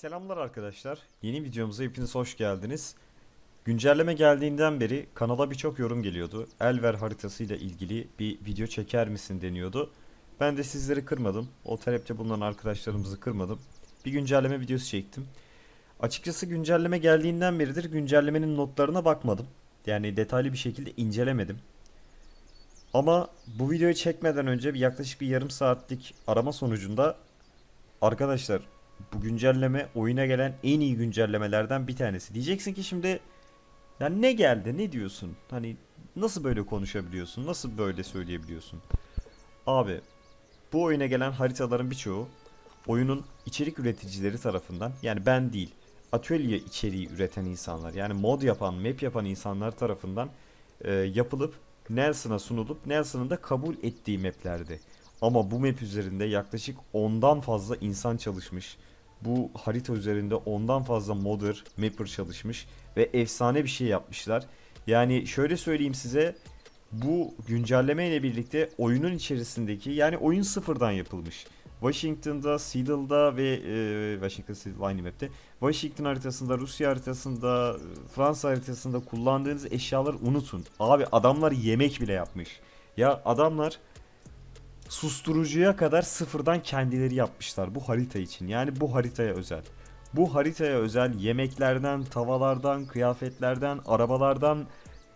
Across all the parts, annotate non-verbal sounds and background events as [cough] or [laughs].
Selamlar arkadaşlar. Yeni videomuza hepiniz hoş geldiniz. Güncelleme geldiğinden beri kanala birçok yorum geliyordu. Elver haritasıyla ilgili bir video çeker misin deniyordu. Ben de sizleri kırmadım. O talepte bulunan arkadaşlarımızı kırmadım. Bir güncelleme videosu çektim. Açıkçası güncelleme geldiğinden beridir güncellemenin notlarına bakmadım. Yani detaylı bir şekilde incelemedim. Ama bu videoyu çekmeden önce bir yaklaşık bir yarım saatlik arama sonucunda arkadaşlar bu güncelleme oyuna gelen en iyi güncellemelerden bir tanesi. Diyeceksin ki şimdi ya ne geldi ne diyorsun? Hani nasıl böyle konuşabiliyorsun? Nasıl böyle söyleyebiliyorsun? Abi bu oyuna gelen haritaların birçoğu oyunun içerik üreticileri tarafından yani ben değil atölye içeriği üreten insanlar yani mod yapan map yapan insanlar tarafından e, yapılıp Nelson'a sunulup Nelson'ın da kabul ettiği maplerdi. Ama bu map üzerinde yaklaşık ondan fazla insan çalışmış. Bu harita üzerinde ondan fazla modder, mapper çalışmış ve efsane bir şey yapmışlar. Yani şöyle söyleyeyim size bu güncelleme ile birlikte oyunun içerisindeki yani oyun sıfırdan yapılmış. Washington'da, Seattle'da ve e, Washington Seattle aynı map'te. Washington haritasında, Rusya haritasında, Fransa haritasında kullandığınız eşyaları unutun. Abi adamlar yemek bile yapmış. Ya adamlar susturucuya kadar sıfırdan kendileri yapmışlar bu harita için. Yani bu haritaya özel. Bu haritaya özel yemeklerden, tavalardan, kıyafetlerden, arabalardan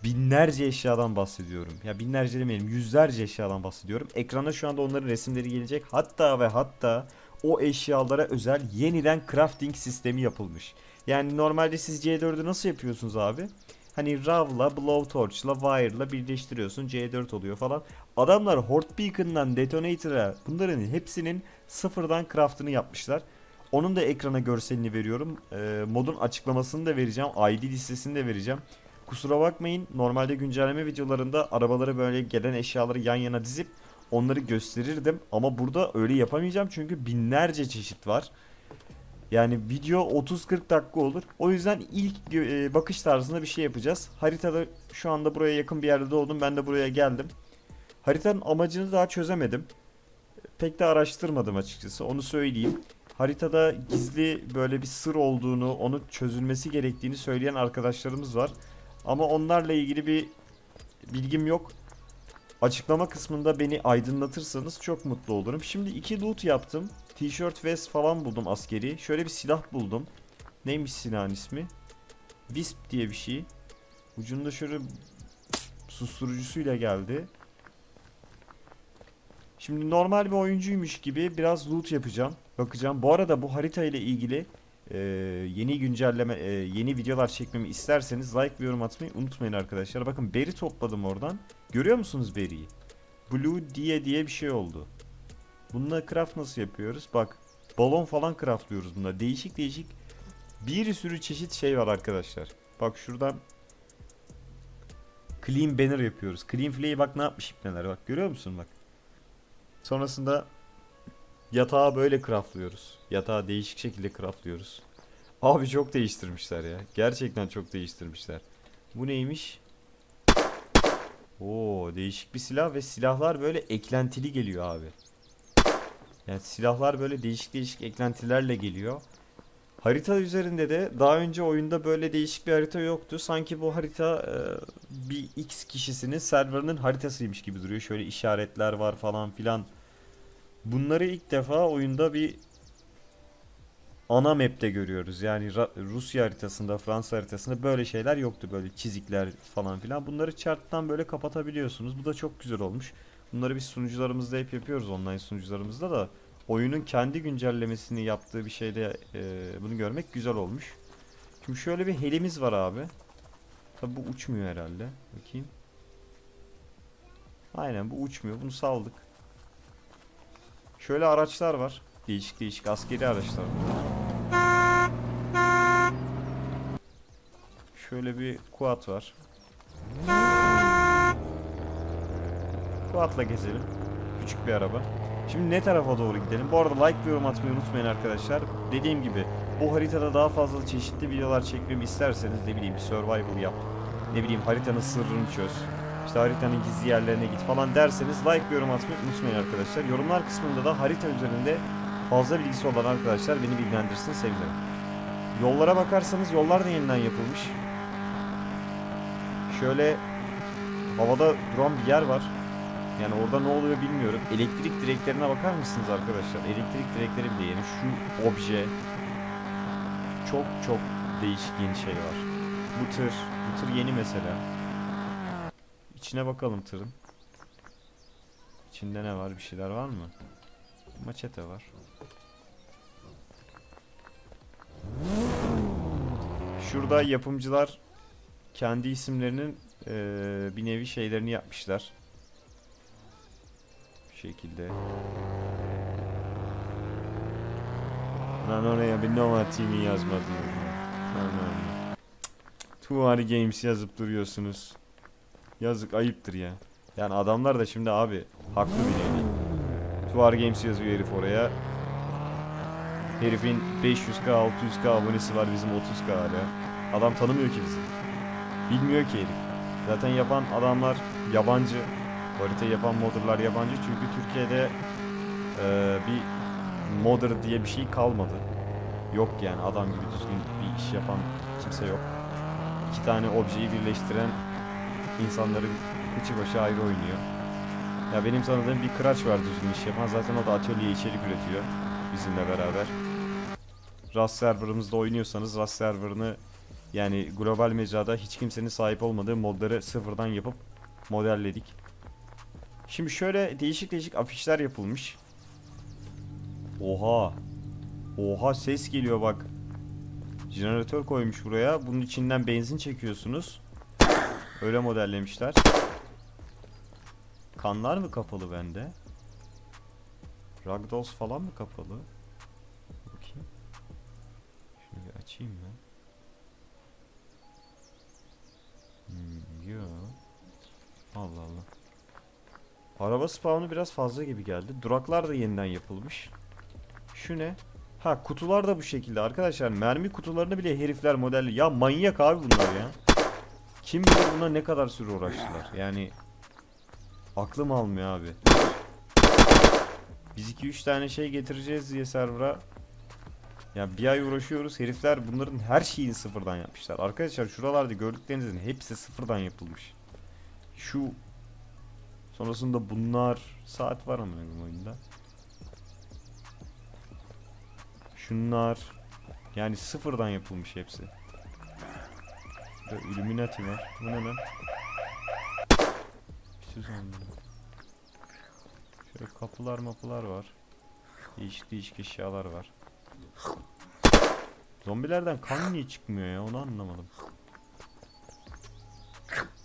binlerce eşyadan bahsediyorum. Ya binlerce demeyelim yüzlerce eşyadan bahsediyorum. Ekrana şu anda onların resimleri gelecek. Hatta ve hatta o eşyalara özel yeniden crafting sistemi yapılmış. Yani normalde siz C4'ü nasıl yapıyorsunuz abi? Hani RAW'la, Blowtorch'la, Wire'la birleştiriyorsun C4 oluyor falan. Adamlar Horde Detonator'a bunların hepsinin sıfırdan craftını yapmışlar. Onun da ekrana görselini veriyorum. Ee, modun açıklamasını da vereceğim. ID listesini de vereceğim. Kusura bakmayın normalde güncelleme videolarında arabaları böyle gelen eşyaları yan yana dizip onları gösterirdim. Ama burada öyle yapamayacağım çünkü binlerce çeşit var. Yani video 30-40 dakika olur. O yüzden ilk e, bakış tarzında bir şey yapacağız. Haritada şu anda buraya yakın bir yerde doğdum. Ben de buraya geldim. Haritanın amacını daha çözemedim. Pek de araştırmadım açıkçası. Onu söyleyeyim. Haritada gizli böyle bir sır olduğunu, onun çözülmesi gerektiğini söyleyen arkadaşlarımız var. Ama onlarla ilgili bir bilgim yok. Açıklama kısmında beni aydınlatırsanız çok mutlu olurum. Şimdi iki loot yaptım. T-shirt vest falan buldum askeri. Şöyle bir silah buldum. Neymiş silahın ismi? Wisp diye bir şey. Ucunda şöyle susturucusuyla geldi. Şimdi normal bir oyuncuymuş gibi biraz loot yapacağım. Bakacağım. Bu arada bu harita ile ilgili e, yeni güncelleme, e, yeni videolar çekmemi isterseniz like ve yorum atmayı unutmayın arkadaşlar. Bakın beri topladım oradan. Görüyor musunuz beriyi? Blue diye diye bir şey oldu. Bununla craft nasıl yapıyoruz? Bak balon falan craftlıyoruz bunda. Değişik değişik bir sürü çeşit şey var arkadaşlar. Bak şuradan clean banner yapıyoruz. Clean flay'i bak ne yapmış ipneler bak görüyor musun bak. Sonrasında yatağı böyle craftlıyoruz. Yatağı değişik şekilde craftlıyoruz. Abi çok değiştirmişler ya. Gerçekten çok değiştirmişler. Bu neymiş? Oo değişik bir silah ve silahlar böyle eklentili geliyor abi. Yani silahlar böyle değişik değişik eklentilerle geliyor. Harita üzerinde de daha önce oyunda böyle değişik bir harita yoktu. Sanki bu harita e, bir X kişisinin serverının haritasıymış gibi duruyor. Şöyle işaretler var falan filan. Bunları ilk defa oyunda bir ana map'te görüyoruz. Yani Rusya haritasında, Fransa haritasında böyle şeyler yoktu. Böyle çizikler falan filan. Bunları chart'tan böyle kapatabiliyorsunuz. Bu da çok güzel olmuş. Bunları biz sunucularımızda hep yapıyoruz online sunucularımızda da. Oyunun kendi güncellemesini yaptığı bir şeyde e, bunu görmek güzel olmuş. Şimdi şöyle bir helimiz var abi. Tabi bu uçmuyor herhalde. Bakayım. Aynen bu uçmuyor. Bunu saldık. Şöyle araçlar var. Değişik değişik askeri araçlar. Şöyle bir quad var. Quad'la gezelim. Küçük bir araba. Şimdi ne tarafa doğru gidelim? Bu arada like ve yorum atmayı unutmayın arkadaşlar. Dediğim gibi bu haritada daha fazla çeşitli videolar çekmemi isterseniz ne bileyim survival yap. Ne bileyim haritanın sırrını çöz. İşte haritanın gizli yerlerine git falan derseniz like ve yorum atmayı unutmayın arkadaşlar. Yorumlar kısmında da harita üzerinde fazla bilgisi olan arkadaşlar beni bilgilendirsin sevinirim. Yollara bakarsanız yollar da yeniden yapılmış. Şöyle havada duran bir yer var. Yani orada ne oluyor bilmiyorum. Elektrik direklerine bakar mısınız arkadaşlar? Elektrik direkleri bile yeni. Şu obje çok çok değişik yeni şey var. Bu tır, bu tır yeni mesela. İçine bakalım tırın. İçinde ne var? Bir şeyler var mı? Maçete var. Şurada yapımcılar kendi isimlerinin eee, bir nevi şeylerini yapmışlar. Bu şekilde. Lan oraya bir Nova TV yazmadınız mı? Aman. Tuvari Games yazıp duruyorsunuz. Yazık ayıptır ya. Yani adamlar da şimdi abi haklı bir nevi. Tuvari Games yazıyor herif oraya. Herifin 500k 600k abonesi var bizim 30k hala. Adam tanımıyor ki bizi. Bilmiyor ki herif. Zaten yapan adamlar yabancı. Harita yapan modderlar yabancı çünkü Türkiye'de eee, bir modder diye bir şey kalmadı. Yok yani adam gibi düzgün bir iş yapan kimse yok. İki tane objeyi birleştiren insanların kıçı başı ayrı oynuyor. Ya benim tanıdığım bir kıraç var düzgün iş yapan. Zaten o da atölye içerik üretiyor bizimle beraber. Rust serverımızda oynuyorsanız Rust serverını yani global mecrada hiç kimsenin sahip olmadığı modları sıfırdan yapıp modelledik. Şimdi şöyle değişik değişik afişler yapılmış. Oha. Oha ses geliyor bak. Jeneratör koymuş buraya. Bunun içinden benzin çekiyorsunuz. Öyle modellemişler. Kanlar mı kapalı bende? Ragdolls falan mı kapalı? Bakayım. Şunu açayım ben. Araba spawn'u biraz fazla gibi geldi. Duraklar da yeniden yapılmış. Şu ne? Ha kutular da bu şekilde arkadaşlar. Mermi kutularını bile herifler modelli. Ya manyak abi bunlar ya. Kim bilir buna ne kadar süre uğraştılar. Yani aklım almıyor abi. Biz 2-3 tane şey getireceğiz diye server'a. Ya bir ay uğraşıyoruz. Herifler bunların her şeyini sıfırdan yapmışlar. Arkadaşlar şuralarda gördüklerinizin hepsi sıfırdan yapılmış. Şu sonrasında bunlar saat var ama oyunda. Şunlar yani sıfırdan yapılmış hepsi. Burada Illuminati var. Bu ne lan? Şey sandım. Şöyle kapılar mapılar var. Değişik değişik eşyalar var. Zombilerden kan niye çıkmıyor ya onu anlamadım.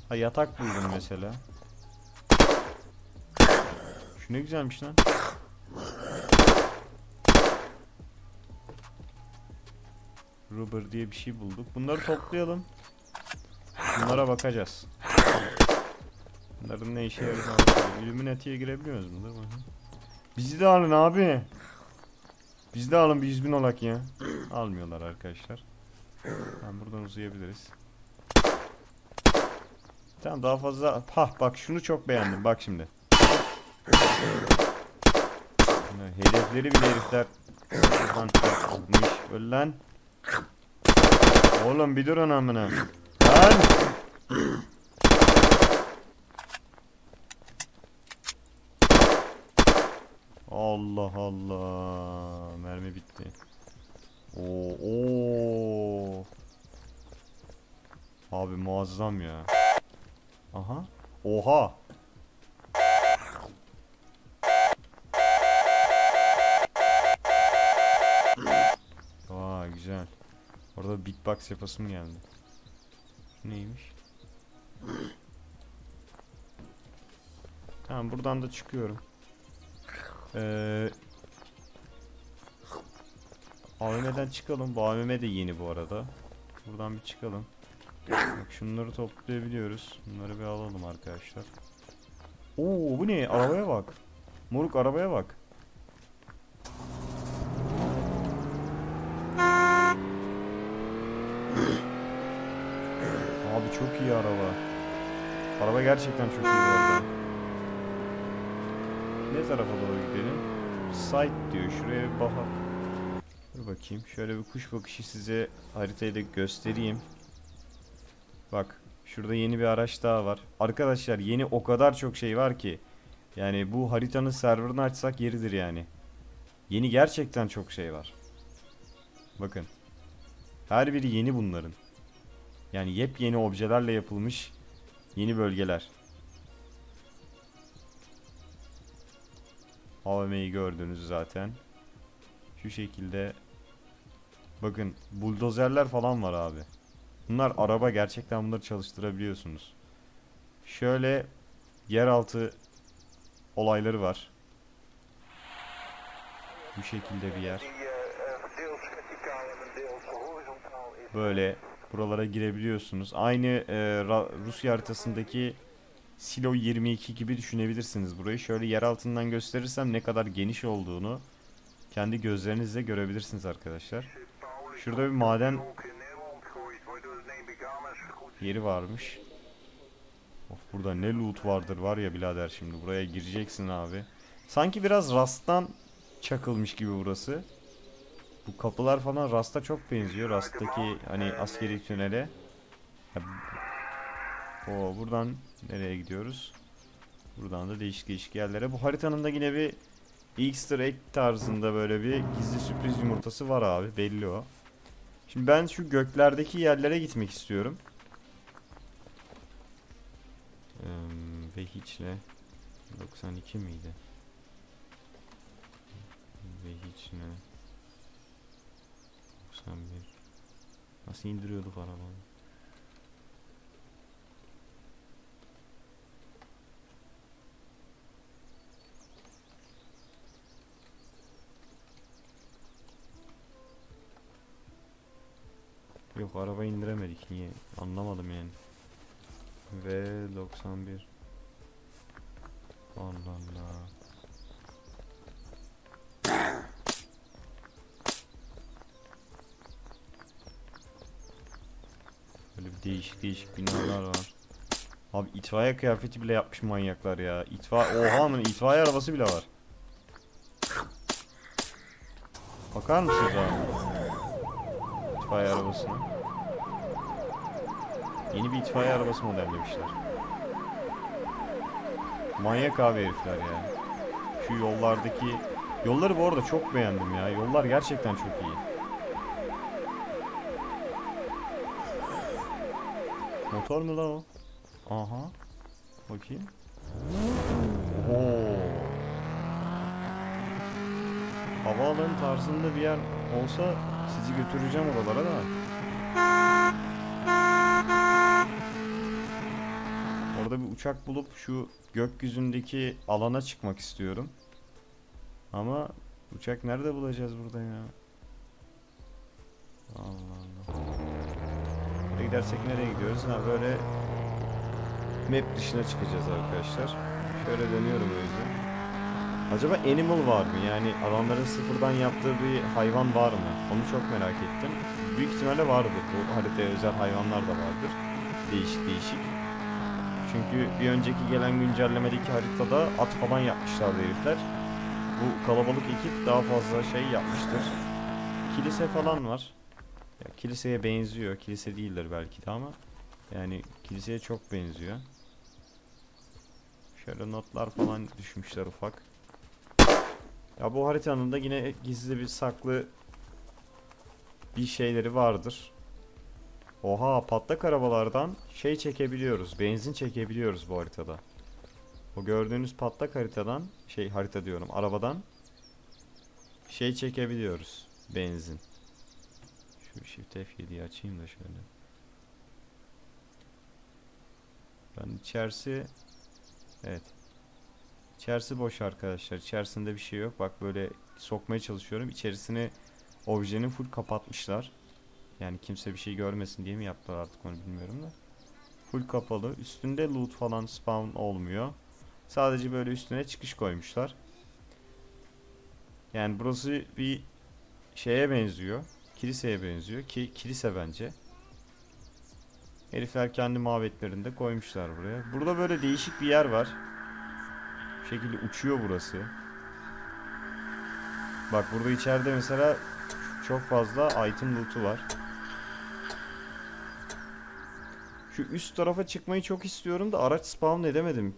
Ha yatak buldum mesela. Şu ne güzelmiş lan. Rubber diye bir şey bulduk. Bunları toplayalım. Bunlara bakacağız. Bunların ne işe yaradığına bakalım. Illuminati'ye girebiliyoruz bakayım. Bizi de alın abi. Biz de alın bir 100 bin olak ya. Almıyorlar arkadaşlar. Ben buradan uzayabiliriz. Tamam daha fazla... Hah bak şunu çok beğendim. Bak şimdi. Hedefleri bile herifler yapmış. Öl lan. Oğlum bir dur anamına. Lan. Allah Allah. Mermi bitti. Oo, oo. Abi muazzam ya. Aha. Oha. Beatbox yapasım geldi. Neymiş? Tamam buradan da çıkıyorum. Ee, AVM'den çıkalım. Bu AVM de yeni bu arada. Buradan bir çıkalım. Bak şunları toplayabiliyoruz. Bunları bir alalım arkadaşlar. Oo bu ne? Arabaya bak. Moruk arabaya bak. Abi çok iyi araba. Araba gerçekten çok iyi bu arada. Ne tarafa doğru gidelim? Site diyor. Şuraya bir bakalım. Dur bakayım. Şöyle bir kuş bakışı size haritayı da göstereyim. Bak şurada yeni bir araç daha var. Arkadaşlar yeni o kadar çok şey var ki. Yani bu haritanın serverını açsak yeridir yani. Yeni gerçekten çok şey var. Bakın. Her biri yeni bunların. Yani yepyeni objelerle yapılmış yeni bölgeler. AVM'yi gördünüz zaten. Şu şekilde bakın buldozerler falan var abi. Bunlar araba gerçekten bunları çalıştırabiliyorsunuz. Şöyle yeraltı olayları var. Bu şekilde bir yer. Böyle buralara girebiliyorsunuz. Aynı e, Rusya haritasındaki Silo 22 gibi düşünebilirsiniz burayı. Şöyle yer altından gösterirsem ne kadar geniş olduğunu kendi gözlerinizle görebilirsiniz arkadaşlar. Şurada bir maden yeri varmış. Of burada ne loot vardır var ya birader şimdi buraya gireceksin abi. Sanki biraz Rust'tan çakılmış gibi burası. Bu kapılar falan Rust'a çok benziyor. Rust'taki hani askeri tünele. O buradan nereye gidiyoruz? Buradan da değişik değişik yerlere. Bu haritanın da yine bir Easter egg tarzında böyle bir gizli sürpriz yumurtası var abi belli o. Şimdi ben şu göklerdeki yerlere gitmek istiyorum. Eee, ve hiçle 92 miydi? Ve hiç ne? 91 Nasıl indiriyorduk arabayı? Yok araba indiremedik niye anlamadım yani. Ve 91 Allah Allah. Değişik değişik binalar var. Abi itfaiye kıyafeti bile yapmış manyaklar ya. İtfaiye oha mı itfaiye arabası bile var. Bakar mısınız abi? İtfaiye arabasına. Yeni bir itfaiye arabası modellemişler. Manyak abi herifler ya. Şu yollardaki yolları bu arada çok beğendim ya. Yollar gerçekten çok iyi. Motor mu lan o? Aha. Bakayım. Oo. Havaalanı tarzında bir yer olsa sizi götüreceğim oralara da. Orada bir uçak bulup şu gökyüzündeki alana çıkmak istiyorum. Ama uçak nerede bulacağız burada ya? Allah Buraya gidersek nereye gidiyoruz? Ha böyle map dışına çıkacağız arkadaşlar. Şöyle dönüyorum o yüzden. Acaba animal var mı? Yani adamların sıfırdan yaptığı bir hayvan var mı? Onu çok merak ettim. Büyük ihtimalle vardır. Bu haritaya özel hayvanlar da vardır. Değişik değişik. Çünkü bir önceki gelen güncellemedeki haritada at falan yapmışlardı herifler. Bu kalabalık ekip daha fazla şey yapmıştır. Kilise falan var. Ya kiliseye benziyor. Kilise değildir belki de ama yani kiliseye çok benziyor. Şöyle notlar falan düşmüşler ufak. Ya bu haritanın da yine gizli bir saklı bir şeyleri vardır. Oha patlak arabalardan şey çekebiliyoruz. Benzin çekebiliyoruz bu haritada. O gördüğünüz patlak haritadan şey harita diyorum arabadan şey çekebiliyoruz. Benzin. Şu Shift F7'yi açayım da şöyle. Ben içerisi evet. İçerisi boş arkadaşlar. İçerisinde bir şey yok. Bak böyle sokmaya çalışıyorum. İçerisini objenin full kapatmışlar. Yani kimse bir şey görmesin diye mi yaptılar artık onu bilmiyorum da. Full kapalı. Üstünde loot falan spawn olmuyor. Sadece böyle üstüne çıkış koymuşlar. Yani burası bir şeye benziyor. Kiliseye benziyor ki kilise bence. Herifler kendi mabetlerinde koymuşlar buraya. Burada böyle değişik bir yer var. Bu şekilde uçuyor burası. Bak burada içeride mesela çok fazla item loot'u var. Şu üst tarafa çıkmayı çok istiyorum da araç spawn edemedim.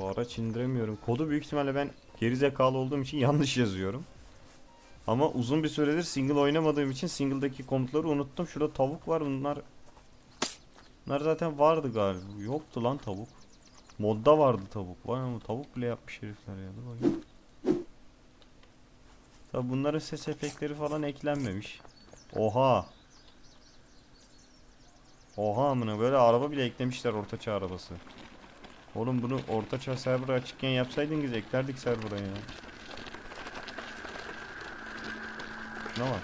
Abi araç indiremiyorum. Kodu büyük ihtimalle ben geri zekalı olduğum için [laughs] yanlış yazıyorum. Ama uzun bir süredir single oynamadığım için single'daki komutları unuttum. Şurada tavuk var bunlar. Bunlar zaten vardı galiba. Yoktu lan tavuk. Modda vardı tavuk. Vay ama tavuk bile yapmış herifler ya. Dur bakayım. Tabi bunların ses efektleri falan eklenmemiş. Oha. Oha amına böyle araba bile eklemişler ortaçağ arabası. Oğlum bunu ortaçağ server açıkken yapsaydınız eklerdik server'a ya. Ne var?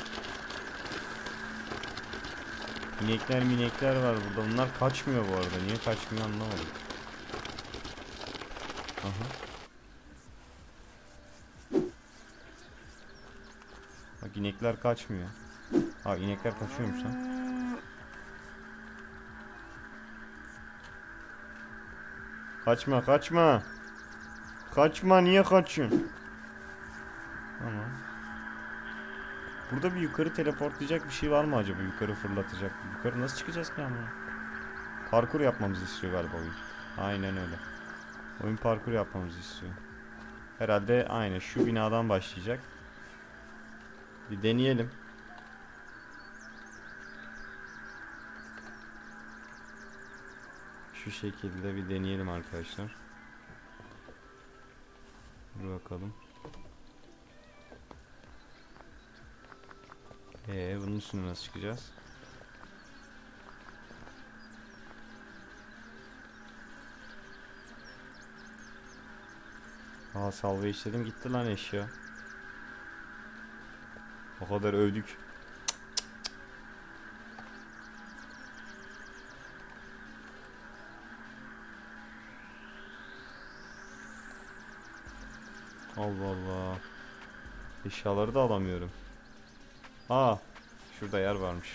İnekler minekler var burada. Bunlar kaçmıyor bu arada. Niye kaçmıyor anlamadım. Aha. Bak inekler kaçmıyor. Ha inekler kaçıyormuş lan. Kaçma kaçma. Kaçma niye kaçıyorsun? Tamam. Burada bir yukarı teleportlayacak bir şey var mı acaba? Yukarı fırlatacak. Yukarı nasıl çıkacağız ki ama? Parkur yapmamızı istiyor galiba oyun. Aynen öyle. Oyun parkur yapmamızı istiyor. Herhalde aynı şu binadan başlayacak. Bir deneyelim. Şu şekilde bir deneyelim arkadaşlar. Dur bakalım. Ee, bunun üstüne nasıl çıkacağız? Aa salve işledim gitti lan eşya. O kadar övdük. Allah Allah. Eşyaları da alamıyorum. Aa, şurada yer varmış.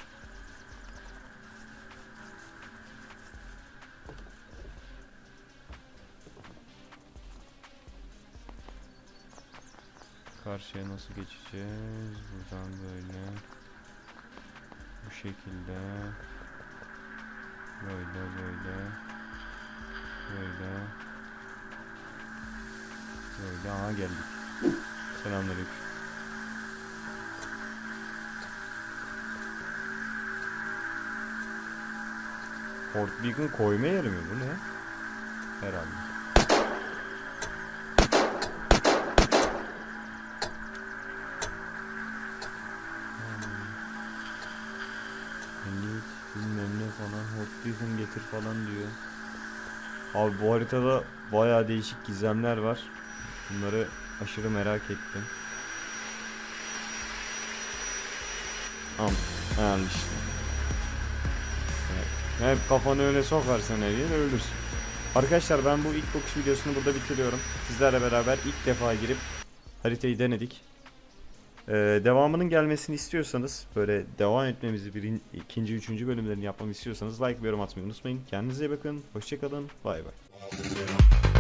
Karşıya nasıl geçeceğiz? Buradan böyle. Bu şekilde. Böyle böyle. Böyle. Böyle aha geldik. Selamünaleyküm. Fort Beacon koyma yeri mi bu ne? Herhalde. Hani bilmem ne falan Fort getir falan diyor. Abi bu haritada bayağı değişik gizemler var. Bunları aşırı merak ettim. Am, yani işte. Evet, Hep kafanı öyle sokarsan her yer ölürsün. Arkadaşlar ben bu ilk bakış videosunu burada bitiriyorum. Sizlerle beraber ilk defa girip haritayı denedik. Ee, devamının gelmesini istiyorsanız böyle devam etmemizi birin, ikinci, üçüncü bölümlerini yapmamı istiyorsanız like ve yorum atmayı unutmayın. Kendinize iyi bakın. Hoşçakalın. Bay bay.